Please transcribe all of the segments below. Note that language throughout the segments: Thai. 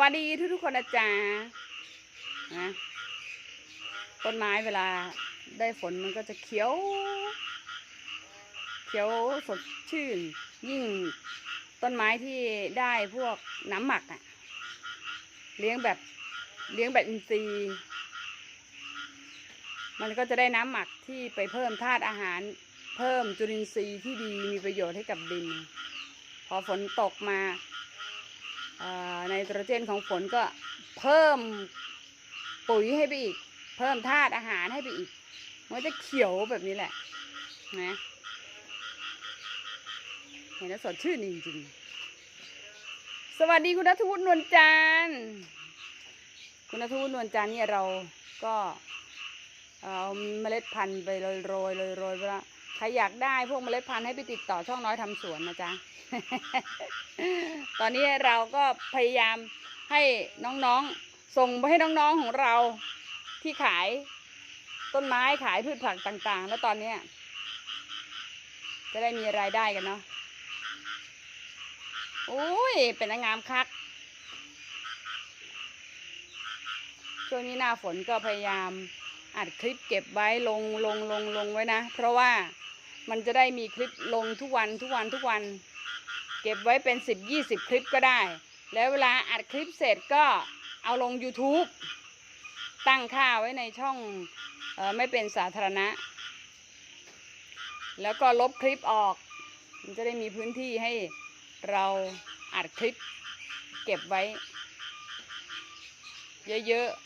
วัสดีทุกทุกๆคนนะจ๊ะนะต้นไม้เวลาได้ฝนมันก็จะเขียว เขียวสดชื่น ยิ่งต้นไม้ที่ได้พวกน้ำหมักอะเลี้ยงแบบเลี้ยงแบบอินทรีย์มันก็จะได้น้ำหมักที่ไปเพิ่มธาตุอาหาร เพิ่มจุลินทรีย์ที่ดีมีประโยชน์ให้กับดิน พอฝนตกมา ไนโตรเจนของฝนก็เพิ่มปุ๋ยให้ไปอีก เพิ่มธาตุอาหารให้ไปอีก มันจะเขียวแบบนี้แหละนะเห็นแล้วสดชื่นจริงๆ สวัสดีคุณนัทวุฒินวลจันทร์คุณนัทวุฒินวลจันทร์เนี่ยเราก็เอาเมล็ดพันธุ์ไปโรยโรยโรยโรยไปล้ว ใครอยากได้พวกเมล็ดพันธุ์ให้ไปติดต่อช่องน้อยทำสวนนะจ๊ะ ตอนนี้เราก็พยายามให้น้องๆ ส่งไปให้น้องๆของเราที่ขายต้นไม้ขายพืชผักต่างๆ แล้วตอนเนี้ยจะได้มีรายได้กันเนาะโอ้ย เป็นนางงามคัก ช่วงนี้หน้าฝนก็พยายามอัดคลิปเก็บไว้ลงลงลงลงไว้นะ เพราะว่า มันจะได้มีคลิปลงทุกวันทุกวันทุกวัน เก็บไว้เป็นสิบยี่สิบคลิปก็ได้ แล้วเวลาอัดคลิปเสร็จก็เอาลง YouTube ตั้งค่าไว้ในช่องออไม่เป็นสาธารณะ แล้วก็ลบคลิปออก มันจะได้มีพื้นที่ให้เราอัดคลิปเก็บไว้ เยอะๆ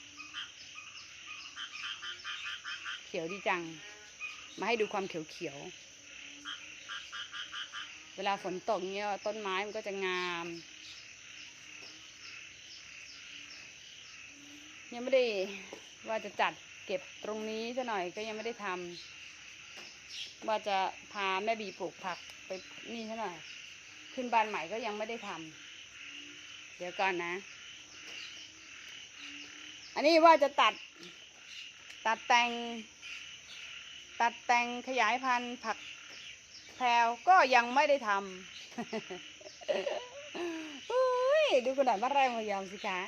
เขียวดีจัง มาให้ดูความเขียวๆ เวลาฝนตกเงี้ยต้นไม้มันก็จะงาม ยังไม่ได้ว่าจะจัดเก็บตรงนี้ซะหน่อยก็ยังไม่ได้ทำว่าจะพาแม่บีปลูกผักไปนี่ซะหน่อย ขึ้นบ้านใหม่ก็ยังไม่ได้ทำเดี๋ยวก่อนนะ อันนี้ว่าจะตัดตัดแต่ง ตัดแต่งขยายพันธุ์ผัก แพรวก็ยังไม่ได้ทำอุ้ยดูกระดาษบ้านไร่มายอมสิคะ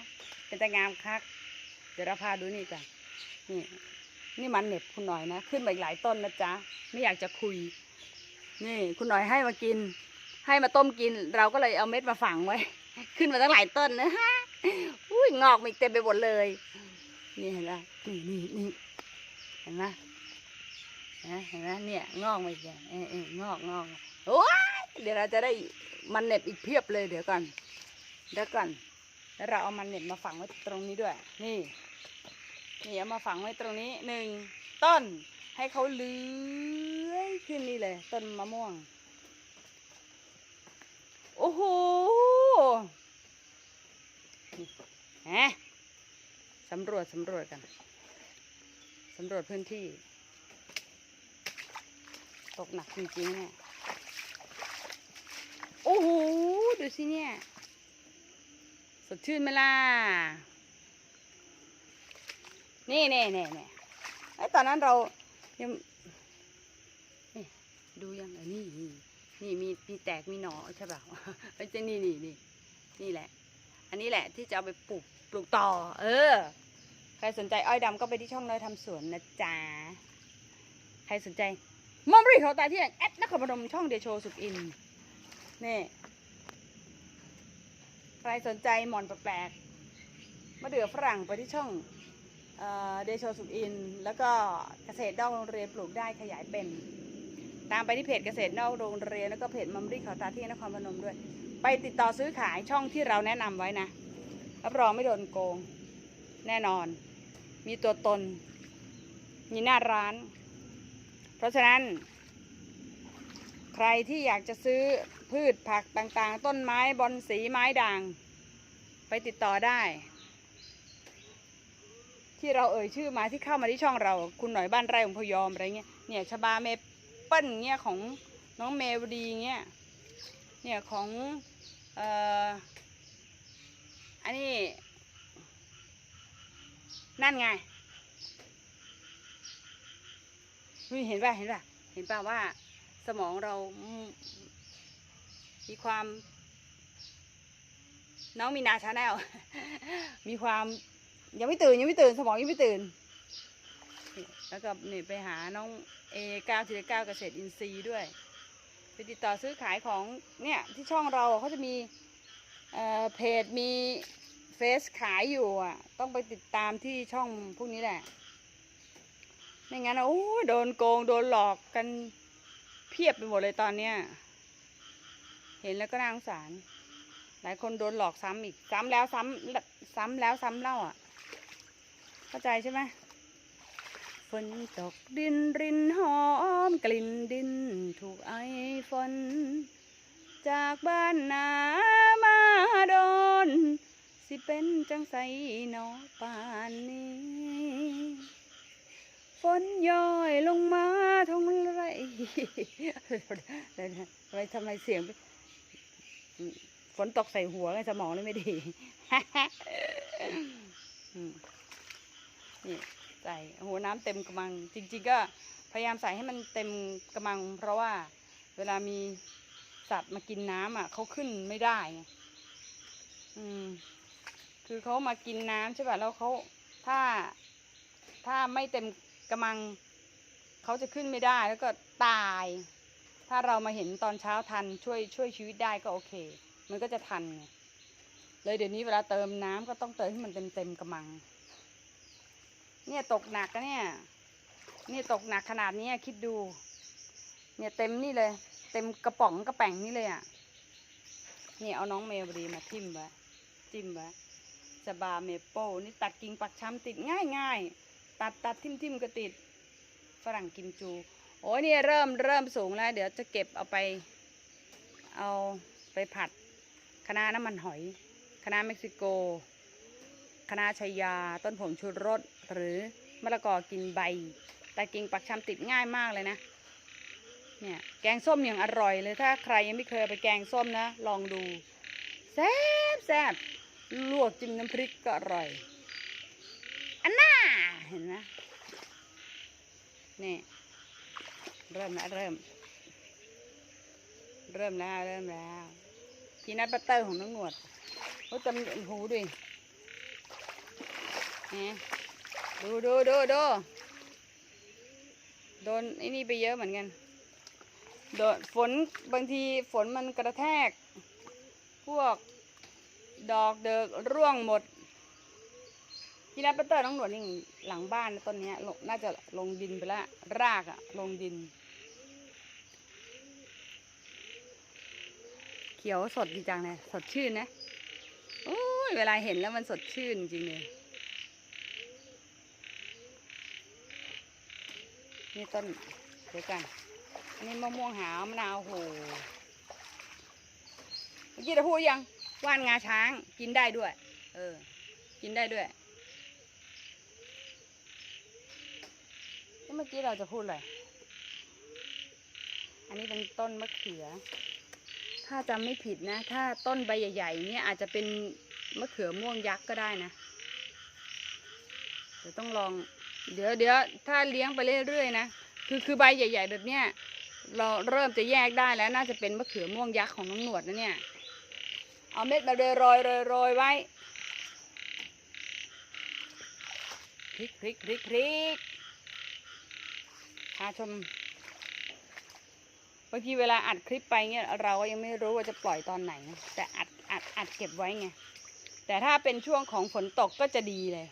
เป็นแต่งามคัก เดี๋ยวเราพาดูนี่จ้ะนี่นี่มันเหน็บคุณหน่อยนะ ขึ้นมาอีกหลายต้นนะจ๊ะ ไม่อยากจะคุย นี่คุณหน่อยให้มากิน ให้มาต้มกิน เราก็เลยเอาเม็ดมาฝังไว้ ขึ้นมาตั้งหลายต้นนะฮะอุ้ยงอกมาอีกเต็มไปหมดเลย นี่เห็นไหมนี่นี่นี่เห็นไหม นะเห็นไหมเนี่ยงอกมาอีกแล้วเออเอองอกงอกโอ้ยเดี๋ยวเราจะได้มันเน็บอีกเพียบเลยเดี๋ยวก่อนเดี๋ยวก่อนแล้วเราเอามันเน็บมาฝังไว้ตรงนี้ด้วย นี่นี่เอามาฝังไว้ตรงนี้หนึ่งต้นให้เขาเลื้อยขึ้นนี่เลย ต้นมะม่วง โอ้โหฮะสำรวจสำรวจกันสำรวจพื้นที่ ตกหนักจริงๆเนี่ย โอ้โห ดูสิเนี่ย สดชื่นไหมล่ะ นี่นี่นี่นี่ไอ้ตอนนั้นเรายังนี่ดูยังนี่นี่นี่มีมีแตกมีหนอใช่เปล่าไอ้เจนี่นี่นี่นี่แหละ อันนี้แหละที่จะเอาไปปลูกปลูกต่อ เออ ใครสนใจอ้อยดำก็ไปที่ช่องน้อยทำสวนนะจ๊ะ ใครสนใจ มอมรีเขาตายที่แอดนครพนมช่องเดโชสุกอินนี่ใครสนใจหมอนแปลกๆมะเดือฝรั่งไปที่ช่องเดโชสุกอิน แล้วก็เกษตรนอกโรงเรียนปลูกได้ขยายเป็น ตามไปที่เพจเกษตรนอกโรงเรียนแล้วก็เพจมัมรี่เขาตาที่นครพนมด้วย ไปติดต่อซื้อขายช่องที่เราแนะนำไว้นะรับรองไม่โดนโกง แน่นอน มีตัวตน มีหน้าร้าน เพราะฉะนั้น ใครที่อยากจะซื้อพืชผักต่างๆ ต้นไม้บอนสีไม้ด่าง ไปติดต่อได้ ที่เราเอ่ยชื่อมาที่เข้ามาที่ช่องเรา คุณหน่อยบ้านไร่ของพยอมอะไรเงี้ยเนี่ยชบาเมเปิ้ลเงี้ยของน้องเมวดีเงี้ยเนี่ยของเอ่ออันนี้นั่นไง นี่เห็นป่ะเห็นป่ะเห็นป่ะว่าสมองเรา มีความ น้องมีนาชาแนลมีความยังไม่ตื่นยังไม่ตื่น สมองยังไม่ตื่น แล้วก็นี่ไปหาน้องเอเก้าทีเก้าเกษตรอินทรีย์ด้วยไปติดต่อซื้อขายของเนี่ยที่ช่องเราเขาจะมีเอ่อเพจมีเฟซขายอยู่อะ ต้องไปติดตามที่ช่องพวกนี้แหละ ไม่งั้นอะโอ้ยโดนโกงโดนหลอกกันเพียบไปหมดเลยตอนเนี้ย เห็นแล้วก็น่าสงสาร หลายคนโดนหลอกซ้ำอีก ซ้ำแล้วซ้ำซ้ำแล้วซ้ำเล่าอะ เข้าใจใช่ไหมฝนตกดินรินหอมกลิ่นดินถูกไอฝน จากบ้านนามาโดน สิเป็นจังใสหนอป่านนี้ ฝนย้อยลงมาทงไรทำไมทำไมเสียง ฝนตกใส่หัวไงสมองเลยไม่ดีนี่ใส่หัวน้ำเต็มกระมัง จริง ๆ ก็พยายามใส่ให้มันเต็มกระมัง เพราะว่าเวลามีสัตว์มากินน้ำอะเขาขึ้นไม่ได้ไงอืม คือเขามากินน้ำใช่ป่ะแล้วเขาถ้าถ้าไม่เต็ม กระมังเขาจะขึ้นไม่ได้แล้วก็ตาย ถ้าเรามาเห็นตอนเช้าทันช่วยช่วยชีวิตได้ก็โอเค มันก็จะทันไงเลยเดี๋ยวนี้เวลาเติมน้ำก็ต้องเติมให้มันเต็มเต็มกระมัง เนี่ยตกหนักนะเนี่ยเนี่ยตกหนักขนาดนี้คิดดู เนี่ยเต็มนี่เลย เต็มกระป๋องกระแป๋งนี่เลยอะนี่เอาน้องเมลบรีมาทิ่มไว้จิ้มไว้สบาเมเปิลนี่ตัดกิ่งปักช้ำติดง่ายง่าย ตัดตัดทิ่มทิ่มก็ติดฝรั่งกิมจู โอ้ยเนี่ยเริ่มเริ่มสูงแล้ว เดี๋ยวจะเก็บเอาไป เอาไปผัดคะน้าน้ำมันหอยคะน้าเม็กซิโกคะน้าชายา ต้นผงชูรสหรือมะละกอกินใบ แต่กิ่งปักชำติดง่ายมากเลยนะเนี่ยแกงส้มอย่างอร่อยเลยถ้าใครยังไม่เคยไปแกงส้มนะ ลองดูแซ่บแซ่บลวกจิ้มน้ำพริกก็อร่อย เห็นไหมนี่ เริ่มแล้วเริ่ม เริ่มแล้วเริ่มแล้วพีนัทบัตเตอร์ของน้องหนวดโอ้จำหูดิเนี่ดูดูดูดูโดนไอ้นี่ไปเยอะเหมือนกัน โดนฝนบางทีฝนมันกระแทก พวกดอกเดิกร่วงหมด พีนัทบัตเตอร์น้องหนวดนี่หลังบ้านต้นนี้ลงน่าจะลงดินไปแล้วรากอะลงดิน เขียวสดดีจังเลยสดชื่นนะโอ้ยเวลาเห็นแล้วมันสดชื่นจริงเลยนี่ต้นเดี๋ยวกันอันนี่มะม่วงหาวมะนาวโหเมื่อกี้เราพูดยังว่านงาช้างกินได้ด้วย เออ กินได้ด้วยแล้ว เมื่อกี้เราจะพูดอะไรอันนี้เป็นต้นมะเขือ ถ้าจำไม่ผิดนะ ถ้าต้นใบใหญ่ๆเนี่ยอาจจะเป็นมะเขือม่วงยักษ์ก็ได้นะเดี๋ยวต้องลอง เดี๋ยวเดี๋ยวถ้าเลี้ยงไปเรื่อยๆนะคือคือใบใหญ่ ๆ แบบเนี้ยเราเริ่มจะแยกได้แล้วน่าจะเป็นมะเขือม่วงยักษ์ของน้องหนวดนะเนี่ย เอาเม็ดมาโรยโรยโรยไว้พริกพริกพริกพริก พาชมบางทีเวลาอัดคลิปไปเนี่ยเราก็ยังไม่รู้ว่าจะปล่อยตอนไหน แต่อัดอัดอัดเก็บไว้ไงแต่ถ้าเป็นช่วงของฝนตกก็จะดีเลย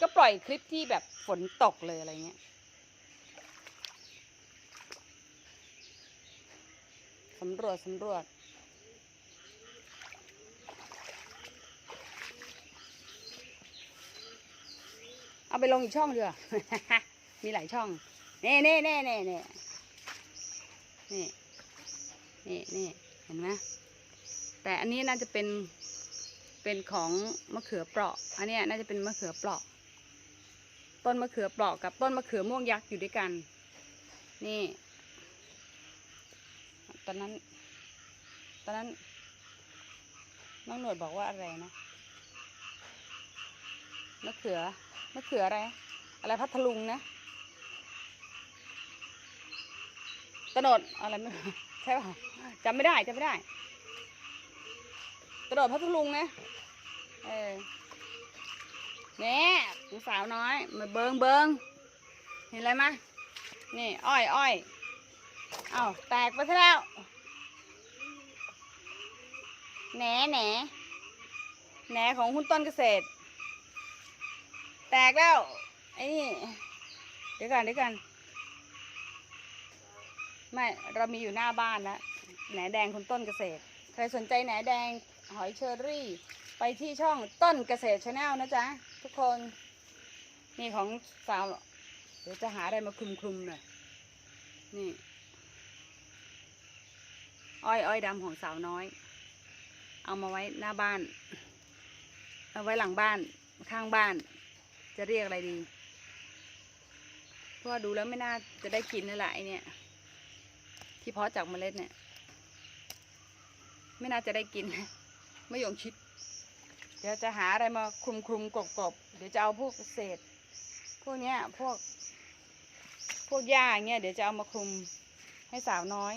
ก็ปล่อยคลิปที่แบบฝนตกเลยอะไรเงี้ยสำรวจสำรวจเอาไปลงอีกช่องเดียวมีหลายช่อง น่เน่เน่เน่เน่นี่นี่นี่เห็นไหมแต่อันนี้น่าจะเป็นเป็นของมะเขือเปราะ อันนี้น่าจะเป็นมะเขือเปราะ ต้นมะเขือเปราะกับต้นมะเขือม่วงยักษ์อยู่ด้วยกัน นี่ ตอนนั้น ตอนนั้นน้องหนวดบอกว่าอะไรนะมะเขือมะเขืออะไร อะไรพัทลุงนะ ตะโนดอะไรไม่ใช่ป่ะจำไม่ได้จำไม่ได้ตะโนดพัทลุงนะนี่ลูกสาวน้อยมาเบิงเบิงเห็นอะไรมะนี่ อ้อยอ้อยเอ้าแตกไปซะแล้วแหนแหนแหนของคุณต้นเกษตร แตกแล้วไอ้นี่เดี๋ยวกันเดี๋ยวกัน ไม่เรามีอยู่หน้าบ้านแล้วแหนแดงคุณต้นเกษตร ใครสนใจแหนแดงหอยเชอรี่ ไปที่ช่องต้นเกษตรชาแนลนะจ๊ะ ทุกคนนี่ของสาวเดี๋ยวจะหาอะไรมาคลุมคลุมๆหน่อยนี่ อ้อยอ้อยดำของสาวน้อย เอามาไว้หน้าบ้าน เอาไว้หลังบ้านข้างบ้าน จะเรียกอะไรดีเพราะว่าดูแล้วไม่น่าจะได้กินนั่นแหละไอเนี่ย ที่เพาะจากเมล็ดเนี่ย ไม่น่าจะได้กินไม่ยงชิด เดี๋ยวจะหาอะไรมาคลุมคลุมกบกบเดี๋ยวจะเอาพวกเศษ พวกเนี้ยพวก พวกหญ้าเงี้ยเดี๋ยวจะเอามาคลุมให้สาวน้อย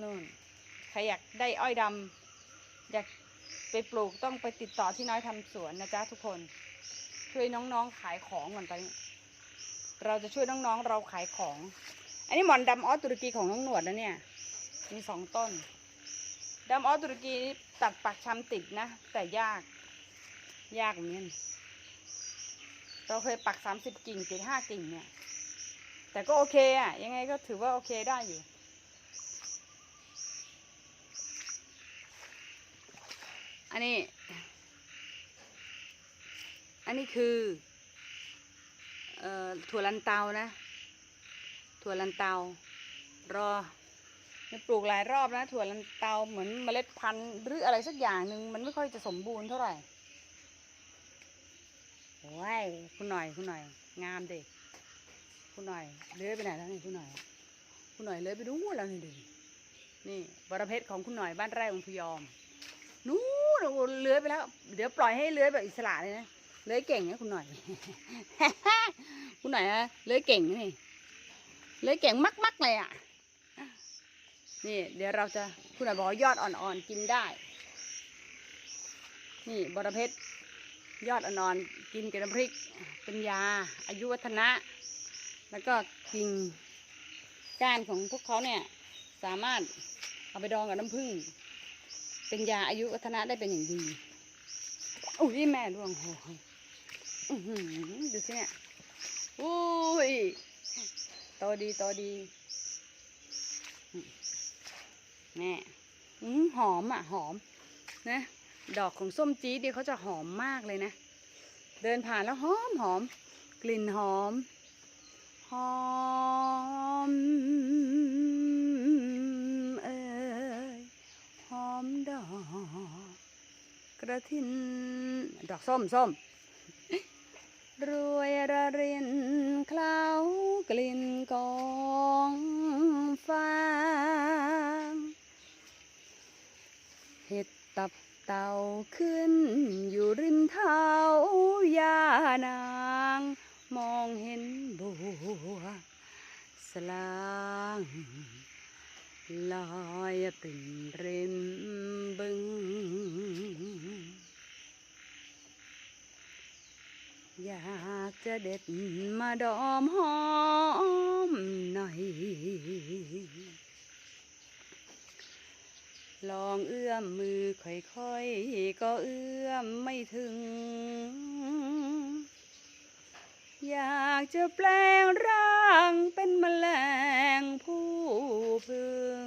นู่นใครอยากได้อ้อยดำอยากไปปลูกต้องไปติดต่อที่น้อยทำสวนนะจ๊ะทุกคน ช่วยน้องๆขายของก่อนตอนนี้เราจะช่วยน้องๆเราขายของ อันนี้หมอนดำออสตุรกีของน้องหนวดนะเนี่ย มีสองต้นดำออสตุรกีตัดปักชำติดนะ แต่ยาก ยากเหมือนกันเราเคยปักสามสิบกิ่งติดห้ากิ่งเนี่ย แต่ก็โอเคอะยังไงก็ถือว่าโอเคได้อยู่อันนี้ อันนี้คือ เอ่อถั่วลันเตานะ ถั่วลันเตารอปลูกหลายรอบนะ ถั่วลันเตาเหมือนเมล็ดพันธุ์หรืออะไรสักอย่างหนึ่งมันไม่ค่อยจะสมบูรณ์เท่าไหร่โอ้ยคุณหน่อยคุณหน่อย งามเด็กคุณหน่อยเลื้อยไปไหนแล้วนี่คุณหน่อย คุณหน่อยเลื้อยไปดูแล้วนี่ดินี่บรเพชรของคุณหน่อยบ้านไร่องค์พยอมนู้นเลื้อยไปแล้ว เดี๋ยวปล่อยให้เลื้อยแบบอิสระเลยนะเลื้อยเก่งนะคุณหน่อย คุณหน่อยอะเลื้อยเก่งนี่ เลยเก่งมักๆเลยอะ นี่ เดี๋ยวเราจะคุณอยบอกยอดอ่อนๆกินได้ นี่บรเพชรยอดอ่อนๆกินกับน้ำพริกเป็นยา อายุวัฒนะ แล้วก็กิ่งก้านของพวกเขาเนี่ย สามารถเอาไปดองกับน้ำผึ้งเป็นยาอายุวัฒนะได้เป็นอย่างดีอุ้ยแม่ร่วงโหดูสิเนี่ยอุ้ย โตดีโตดีแม่อืมหอมอะหอมนะ ดอกของส้มจี๊ดเนี่ยเขาจะหอมมากเลยนะ เดินผ่านแล้วหอมหอม กลิ่นหอม หอมเอ่ยหอมดอกกระถิน ดอกส้มส้ม รวยระรินเคล้ากลิ่นกองฟางเห็ดตับเต่าขึ้นอยู่ริมเท้ายานาง มองเห็นบัวสลางลอยปริ่มริมบึง อยากจะเด็ดมาดอมหอมหน่อย ลองเอื้อมมือค่อยๆ ก็เอื้อมไม่ถึง อยากจะแปลงร่างเป็นแมลงผู้พึ่ง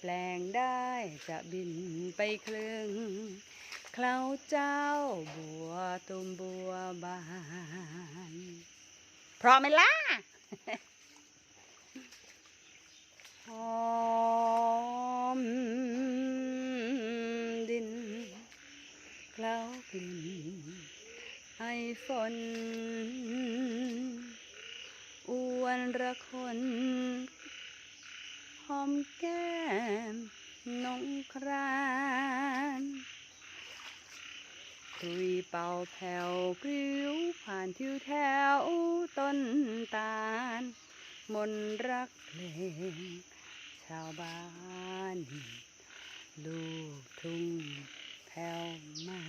แปลงได้จะบินไปคลึง เคล้าเจ้าบัวตุมบัวบานพราะไหมล่ะหอมดินเคล้ากลิ่นไอฝนอวนระคนหอมแก้มนงคราน คุยเป่าแผ่วพริ้วผ่านทิวแถวต้นตาล มนรักเพลง ชาวบ้าน ลูกทุ่งแผ่วมา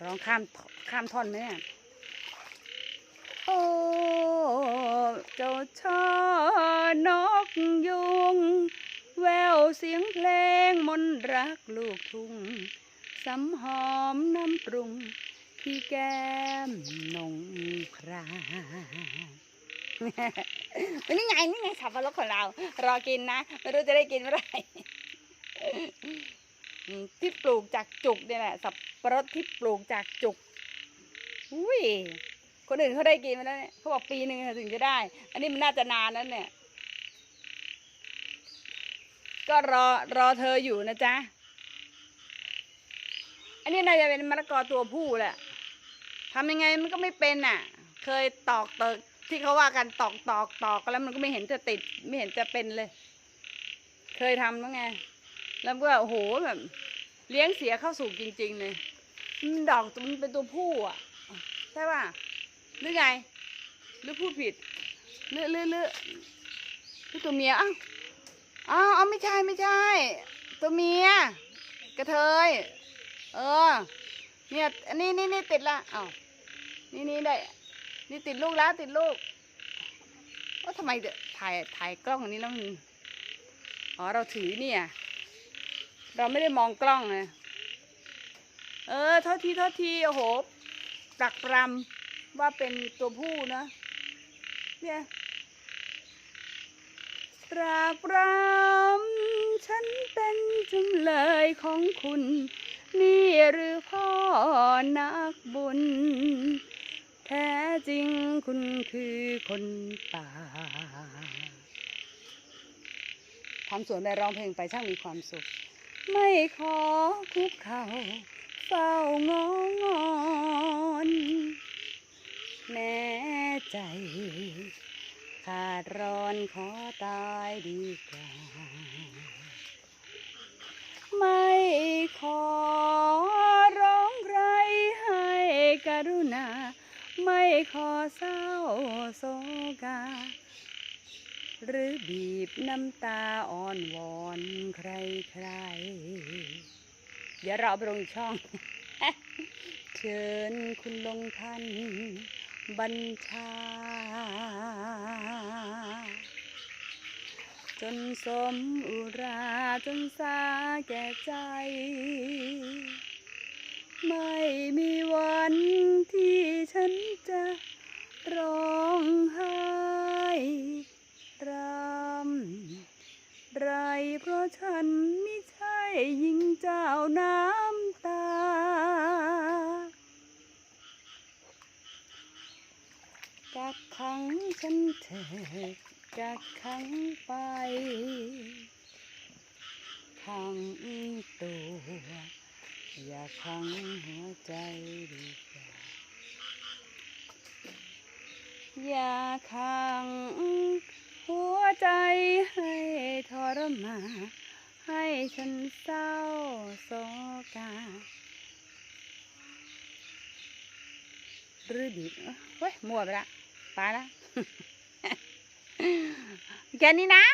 ร้องข้ามข้ามท่อนไหมเนี่ยโอ้เจ้าช่อนกยุง แววเสียงเพลง นรักลูกทุ่งสำหอมน้ำปรุงที่แก้มนงครามนี่ไงนี่ไงสับปะรดของเรา รอกินนะ ไม่รู้จะได้กินเมื่อไหร่ที่ปลูกจากจุกเนี่ยแหละสับปะรดที่ปลูกจากจุกอุ้ยคนอื่นเขาได้กินมาแล้วเนี่ยเขาบอกปีหนึ่งถึงจะได้ อันนี้มันน่าจะนานแล้วเนี่ย ก็รอรอเธออยู่นะจ๊ะ อันนี้น่าจะเป็นมะละกอตัวผู้แหละทำยังไงมันก็ไม่เป็นน่ะ เคยตอกเติกที่เขาว่ากันตอกตอกตอกกันแล้วมันก็ไม่เห็นจะติด ไม่เห็นจะเป็นเลย เคยทำแล้วไง แล้วก็โอ้โหแบบเลี้ยงเสียเข้าสู่จริง ๆ เลยมันดอกมันเป็นตัวผู้อะใช่ป่ะหรือไงหรือพูดผิดหรือหรือหรือหรือตัวเมียอ้าว อ้าวเอาไม่ใช่ไม่ใช่ ตัวเมีย กระเทย เออ เนี่ยอันนี้นี่นี่ติดละอ้าวนี่นี่ได้ นี่ติดลูกแล้วติดลูกว่าทำไมเดถ่ายถ่ายกล้องอันนี้แล้วมันอ๋อเราถือเนี่ย เราไม่ได้มองกล้องเลยเออโทษทีโทษทีโอ้โหปักปรำว่าเป็นตัวผู้นะเนี่ย ปรากรำฉันเป็นจำเลยของคุณ นี่หรือพ่อนักบุญ แท้จริงคุณคือคนป่าทำสวนไปร้องเพลงไปช่างมีความสุข ไม่ขอคุกเข่าเฝ้างองอนแน่ใจ ขาดร้อนขอตายดีกว่า ไม่ขอร้องใครให้กรุณา ไม่ขอเศร้าโศกา หรือบีบน้ำตาอ่อนวอนใครใครๆเดี๋ยวเราเอาไปลงช่อง เชิญคุณลงทัน บัญชา จนสมอุราจนสาแก่ใจ ไม่มีวันที่ฉันจะร้องไห้รำไรเพราะฉันไม่ใช่หญิงเจ้าน้ำต กักขังฉันเถิดกักขังไปขังตัว อย่าขังหัวใจดีกว่าอย่าขังหัวใจให้ทรมานให้ฉันเศร้าโศกาหรือดีเอ้ยเฮ้ยมัวไปละ ไปละแค่นี้นะ